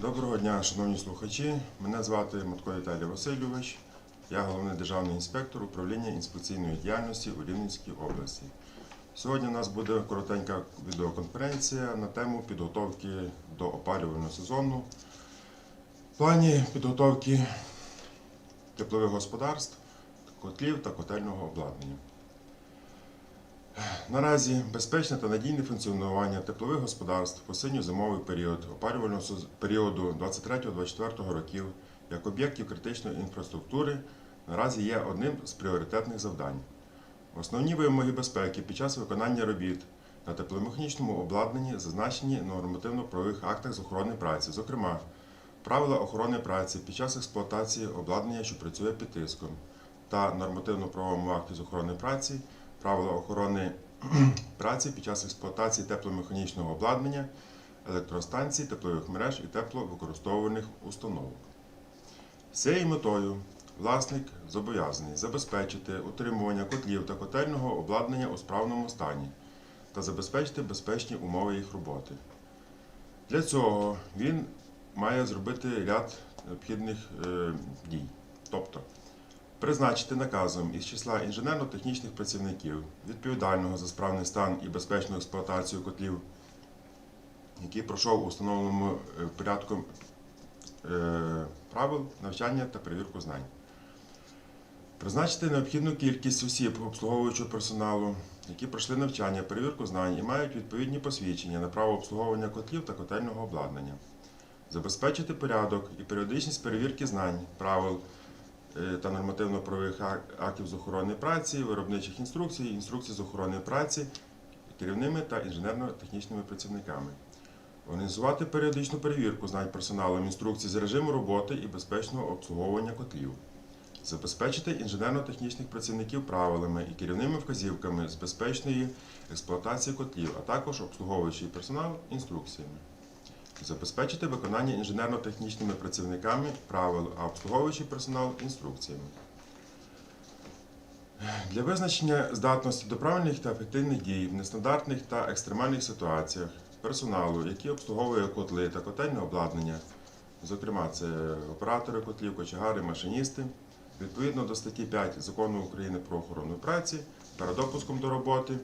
Доброго дня, шановні слухачі. Мене звати Матко Віталій Васильович. Я головний державний інспектор управління інспекційної діяльності у Рівненській області. Сьогодні у нас буде коротенька відеоконференція на тему підготовки до опалювального сезону. В плані підготовки теплових господарств, котлів та котельного обладнання. Наразі безпечне та надійне функціонування теплових господарств в осінньо-зимовий період опалювального періоду 23-24 років як об'єктів критичної інфраструктури наразі є одним з пріоритетних завдань. Основні вимоги безпеки під час виконання робіт на тепломеханічному обладнанні зазначені нормативно-правових актах з охорони праці, зокрема, правила охорони праці під час експлуатації обладнання, що працює під тиском, та нормативно-правовому акті з охорони праці, правила охорони праці під час експлуатації тепломеханічного обладнання, електростанцій, теплових мереж і тепловикористовувальних установок. З цією метою власник зобов'язаний забезпечити утримування котлів та котельного обладнання у справному стані та забезпечити безпечні умови їх роботи. Для цього він має зробити ряд необхідних е, дій. Тобто призначити наказом із числа інженерно-технічних працівників, відповідального за справний стан і безпечну експлуатацію котлів, який пройшов у встановленому е, порядку е, правил навчання та перевірку знань. Призначити необхідну кількість осіб обслуговуючого персоналу, які пройшли навчання, перевірку знань і мають відповідні посвідчення на право обслуговування котлів та котельного обладнання. Забезпечити порядок і періодичність перевірки знань, правил та нормативно-правових актів з охорони праці, виробничих інструкцій, інструкцій з охорони праці керівними та інженерно-технічними працівниками. Організувати періодичну перевірку знань персоналом інструкцій з режиму роботи і безпечного обслуговування котлів. Забезпечити інженерно-технічних працівників правилами і керівними вказівками з безпечної експлуатації котлів, а також обслуговуючий персонал інструкціями. Забезпечити виконання інженерно-технічними працівниками правил, а обслуговуючий персонал інструкціями. Для визначення здатності до правильних та ефективних дій в нестандартних та екстремальних ситуаціях персоналу, який обслуговує котли та котельне обладнання, зокрема, це оператори котлів, кочегари, машиністи, відповідно до статті 5 Закону України про охорону праці, перед допуском до роботи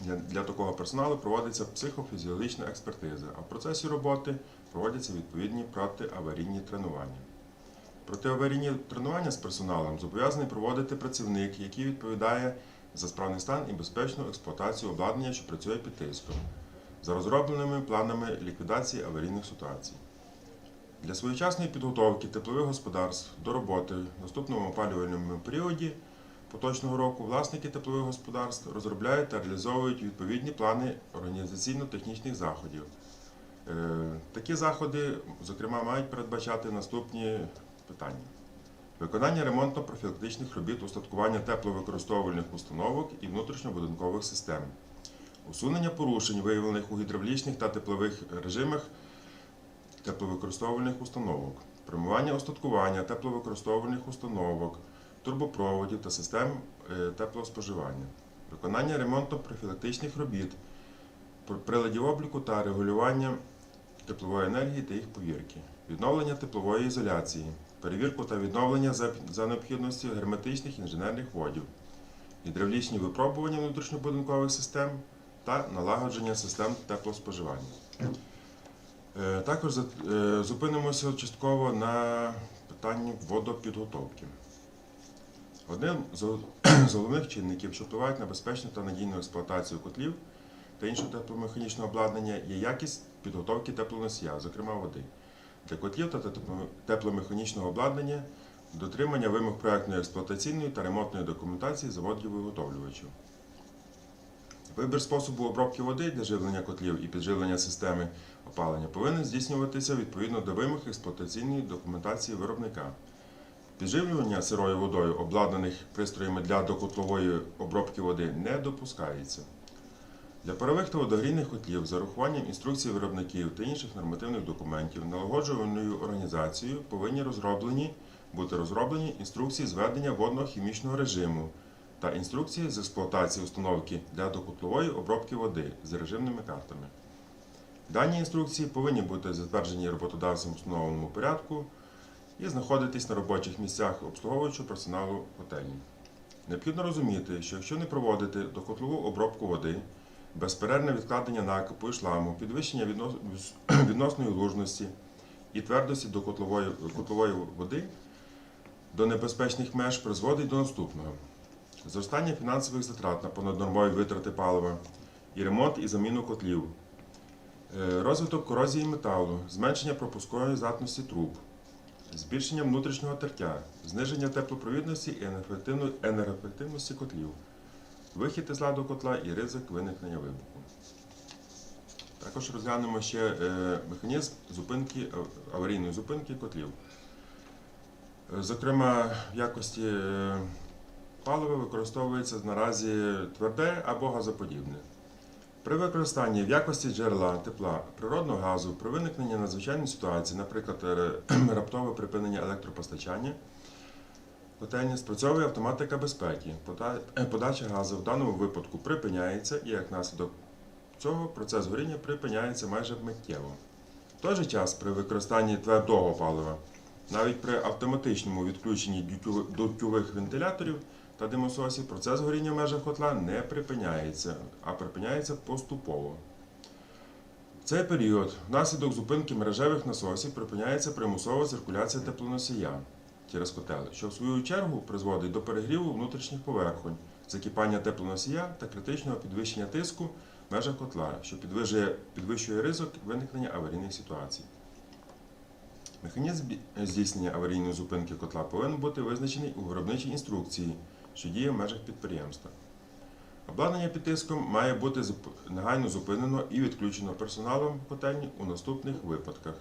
для, такого персоналу проводиться психофізіологічна експертиза, а в процесі роботи проводяться відповідні протиаварійні тренування. Протиаварійні тренування з персоналом зобов'язаний проводити працівник, який відповідає за справний стан і безпечну експлуатацію обладнання, що працює під тиском, за розробленими планами ліквідації аварійних ситуацій. Для своєчасної підготовки теплових господарств до роботи в наступному опалювальному періоді поточного року власники теплових господарств розробляють та реалізовують відповідні плани організаційно-технічних заходів. Е, Такі заходи, зокрема, мають передбачати наступні питання: виконання ремонтно-профілактичних робіт устаткування тепловикористовувальних установок і внутрішньобудинкових систем, усунення порушень, виявлених у гідравлічних та теплових режимах тепловикористовувальних установок, промивання устаткування тепловикористовувальних установок, турбопроводів та систем е, теплоспоживання, виконання ремонтно-профілактичних робіт, приладів обліку та регулювання теплової енергії та їх повірки, відновлення теплової ізоляції, перевірку та відновлення за, за необхідності герметичних інженерних водів, гідравлічні випробування внутрішньобудинкових систем та налагодження систем теплоспоживання. Е, Також е, зупинимося частково на питанні водопідготовки. Одним з головних чинників, що впливають на безпечну та надійну експлуатацію котлів та іншого тепломеханічного обладнання, є якість підготовки теплоносія, зокрема води, для котлів та тепломеханічного обладнання, дотримання вимог проектної експлуатаційної та ремонтної документації заводів-виготовлювачів. Вибір способу обробки води для живлення котлів і підживлення системи опалення повинен здійснюватися відповідно до вимог експлуатаційної документації виробника. Підживлювання сирою водою, обладнаних пристроями для докотлової обробки води, не допускається. Для парових та водогрійних котлів з урахуванням інструкцій виробників та інших нормативних документів налагоджувальною організацією повинні розроблені бути розроблені інструкції зведення водно-хімічного режиму та інструкції з експлуатації установки для докотлової обробки води з режимними картами. Дані інструкції повинні бути затверджені роботодавцем в встановленому порядку і знаходитись на робочих місцях обслуговуючого персоналу готельні. Необхідно розуміти, що якщо не проводити докотлову обробку води, безперервне відкладення накипу і шламу, підвищення відносної лужності і твердості до котлової, котлової води до небезпечних меж призводить до наступного: зростання фінансових затрат на понаднормові витрати палива і ремонт і заміну котлів, е, розвиток корозії металу, зменшення пропускової здатності труб, збільшення внутрішнього тертя, зниження теплопровідності і енергоефективно- енергоефективності котлів, вихід із ладу котла і ризик виникнення вибуху. Також розглянемо ще е, механізм зупинки, аварійної зупинки котлів. Е, Зокрема, в якості е, палива використовується наразі тверде або газоподібне. При використанні в якості джерела тепла природного газу при виникненні надзвичайної ситуації, наприклад, е, раптове припинення електропостачання, котельні спрацьовує автоматика безпеки. Е, Подача газу в даному випадку припиняється і як наслідок цього процес горіння припиняється майже миттєво. В той же час при використанні твердого палива, навіть при автоматичному відключенні дутьових вентиляторів та димососів, процес горіння в межах котла не припиняється, а припиняється поступово. В цей період внаслідок зупинки мережевих насосів припиняється примусова циркуляція теплоносія через котел, що в свою чергу призводить до перегріву внутрішніх поверхонь, закипання теплоносія та критичного підвищення тиску в межах котла, що підвищує, підвищує ризик виникнення аварійних ситуацій. Механізм здійснення аварійної зупинки котла повинен бути визначений у виробничій інструкції, що діє в межах підприємства. Обладнання під тиском має бути негайно зупинено і відключено персоналом котельні у наступних випадках.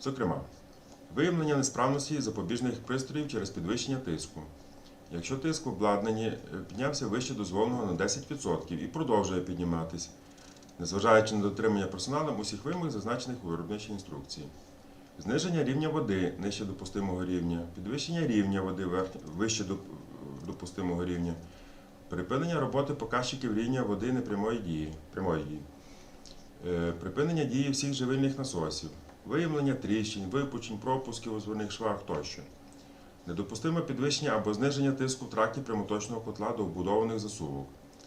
Зокрема, виявлення несправності запобіжних пристроїв через підвищення тиску. Якщо тиск в обладнанні е, піднявся вище дозволеного на 10% і продовжує підніматись, незважаючи на дотримання персоналом усіх вимог, зазначених у виробничій інструкції. Зниження рівня води нижче допустимого рівня, підвищення рівня води вище допустимого рівня, припинення роботи показчиків рівня води непрямої дії, прямої дії, Е, припинення дії всіх живильних насосів, виявлення тріщин, випучень, пропусків у зверних швах тощо. Недопустиме підвищення або зниження тиску в тракті прямоточного котла до вбудованих засувок.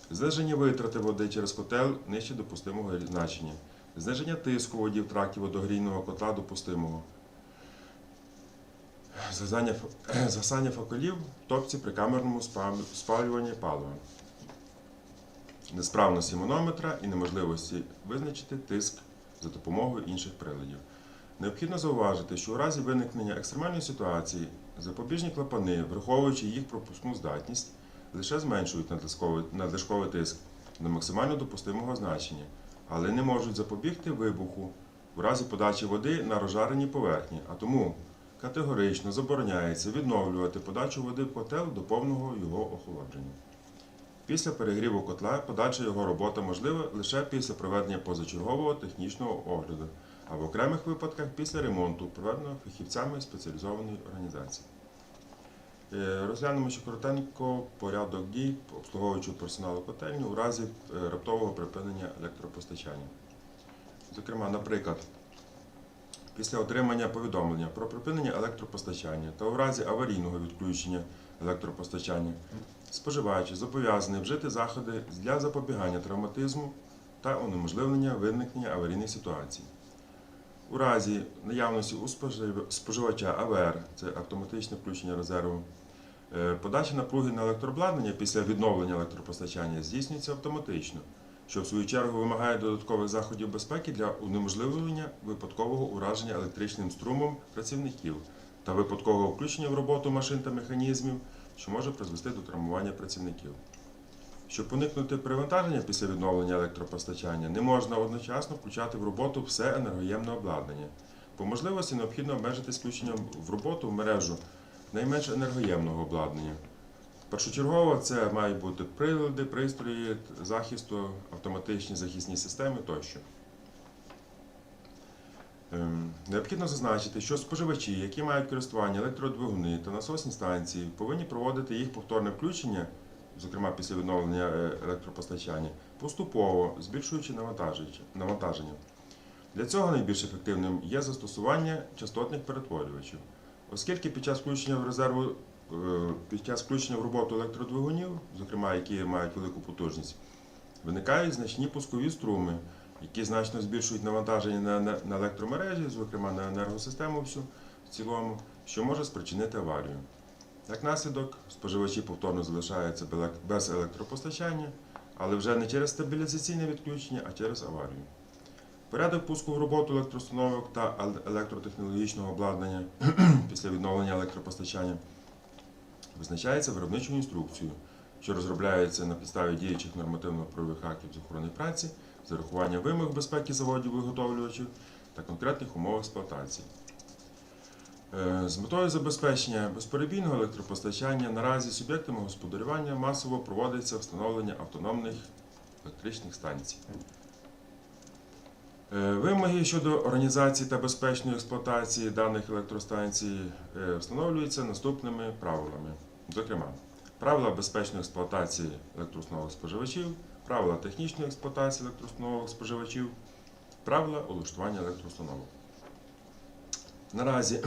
Зниження витрати води через котел нижче допустимого значення. Зниження тиску воді в тракті водогрійного котла допустимого. Згасання фа- факелів в топці при камерному спал- спалюванні палива. Несправності манометра і неможливості визначити тиск за допомогою інших приладів. Необхідно зауважити, що у разі виникнення екстремальної ситуації запобіжні клапани, враховуючи їх пропускну здатність, лише зменшують надлишковий, тиск до максимально допустимого значення, але не можуть запобігти вибуху в разі подачі води на розжарені поверхні, а тому категорично забороняється відновлювати подачу води в котел до повного його охолодження. Після перегріву котла подальша його робота можлива лише після проведення позачергового технічного огляду, а в окремих випадках після ремонту, проведеного фахівцями спеціалізованої організації. Е, Розглянемо ще коротенько порядок дій обслуговуючого персоналу котельні у разі е, раптового припинення електропостачання. Зокрема, наприклад, після отримання повідомлення про припинення електропостачання та у разі аварійного відключення електропостачання споживач зобов'язаний вжити заходи для запобігання травматизму та унеможливлення виникнення аварійних ситуацій. У разі наявності у споживача АВР, це автоматичне включення резерву, е, подача напруги на електрообладнання після відновлення електропостачання здійснюється автоматично, що в свою чергу вимагає додаткових заходів безпеки для унеможливлення випадкового ураження електричним струмом працівників та випадкового включення в роботу машин та механізмів, що може призвести до травмування працівників. Щоб уникнути перевантаження після відновлення електропостачання, не можна одночасно включати в роботу все енергоємне обладнання. По можливості необхідно обмежитись включенням в роботу в мережу найменш енергоємного обладнання. Першочергово це мають бути прилади, пристрої захисту, автоматичні захисні системи тощо. Ем, Необхідно зазначити, що споживачі, які мають користування електродвигуни та насосні станції, повинні проводити їх повторне включення, зокрема після відновлення е, електропостачання, поступово збільшуючи навантаження. Для цього найбільш ефективним є застосування частотних перетворювачів, оскільки під час включення в резерву під час включення в роботу електродвигунів, зокрема які мають велику потужність, виникають значні пускові струми, які значно збільшують навантаження на, на, на електромережі, зокрема на енергосистему всю в цілому, що може спричинити аварію. Як наслідок, споживачі повторно залишаються без електропостачання, але вже не через стабілізаційне відключення, а через аварію. Порядок пуску в роботу електроустановок та електротехнологічного обладнання після відновлення електропостачання визначається виробничою інструкцією, що розробляється на підставі діючих нормативно-правових актів з охорони праці з урахуванням вимог безпеки заводів виготовлювачів та конкретних умов експлуатації. Е, З метою забезпечення безперебійного електропостачання наразі суб'єктами господарювання масово проводиться встановлення автономних електричних станцій. Е, Вимоги щодо організації та безпечної експлуатації даних електростанцій е, встановлюються наступними правилами. Зокрема, правила безпечної експлуатації електроустановок споживачів, правила технічної експлуатації електроустановок споживачів, правила улаштування електроустановок. Наразі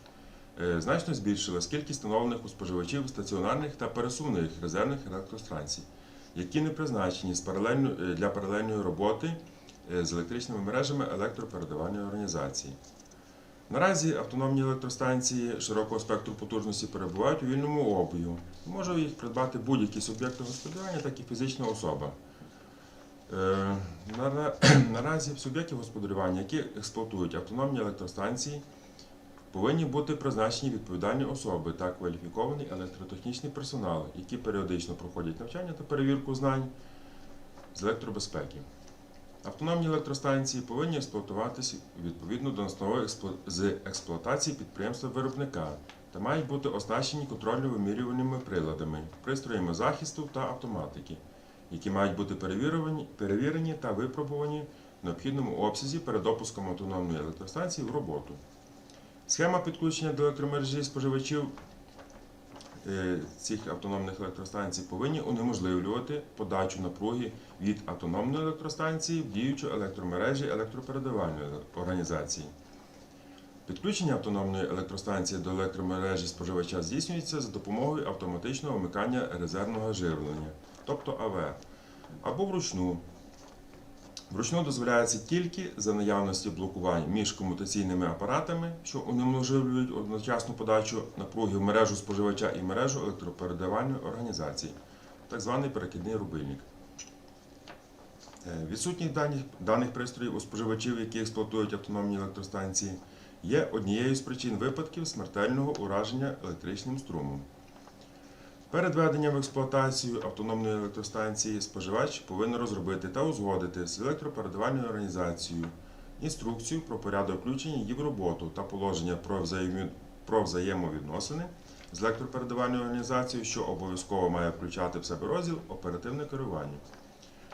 е, значно збільшилась кількість встановлених у споживачів стаціонарних та пересувних резервних електростанцій, які не призначені е, для паралельної роботи е, з електричними мережами електропередавальної організації. Наразі автономні електростанції широкого спектру потужності перебувають у вільному обігу. Може їх придбати будь-який суб'єкт господарювання, так і фізична особа. Е, нара- Наразі суб'єкти господарювання, які експлуатують автономні електростанції, повинні бути призначені відповідальні особи та кваліфікований електротехнічний персонал, які періодично проходять навчання та перевірку знань з електробезпеки. Автономні електростанції повинні експлуатуватися відповідно до настанови з експлуатації підприємства виробника та мають бути оснащені контрольно-вимірювальними приладами, пристроями захисту та автоматики, які мають бути перевірені, та випробувані в необхідному обсязі перед допуском автономної електростанції в роботу. Схема підключення до електромережі споживачів цих автономних електростанцій повинні унеможливлювати подачу напруги від автономної електростанції в діючу електромережі електропередавальної організації. Підключення автономної електростанції до електромережі споживача здійснюється за допомогою автоматичного вмикання резервного живлення, тобто АВР, або вручну. Вручну дозволяється тільки за наявності блокувань між комутаційними апаратами, що унеможливлюють одночасну подачу напруги в мережу споживача і мережу електропередавальної організації, так званий перекидний рубильник. Е, Відсутність даних, даних пристроїв у споживачів, які експлуатують автономні електростанції, є однією з причин випадків смертельного ураження електричним струмом. Перед введенням в експлуатацію автономної електростанції споживач повинен розробити та узгодити з електропередавальною організацією інструкцію про порядок включення її в роботу та положення про, взаємовідносини з електропередавальною організацією, що обов'язково має включати в себе розділ оперативне керування.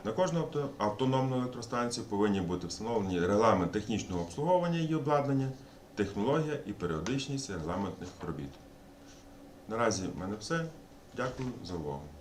На кожну автономну електростанцію повинні бути встановлені регламент технічного обслуговування її обладнання, технологія і періодичність регламентних робіт. Наразі в мене все. Дякую за увагу.